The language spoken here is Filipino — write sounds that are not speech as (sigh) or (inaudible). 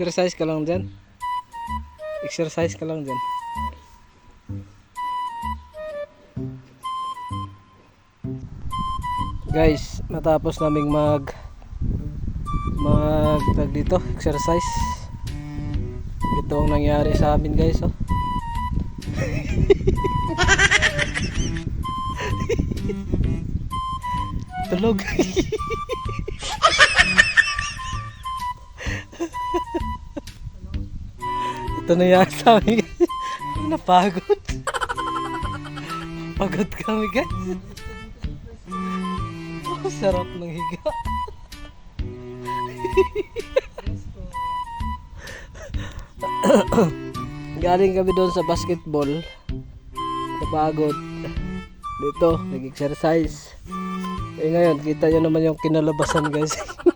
Exercise ka lang dyan. Exercise ka lang dyan. Guys, natapos naming mag mag tag dito, exercise. Ito ang nangyari sa amin guys, oh. (laughs) Tulog. (laughs) Ito na yan sa amin. Napagod. Pagod kami guys. Oh, sarap ng higa. Galing kami doon sa basketball. Napagod. Dito, nag-exercise. Eh ngayon, kita nyo naman yung kinalabasan guys. (laughs)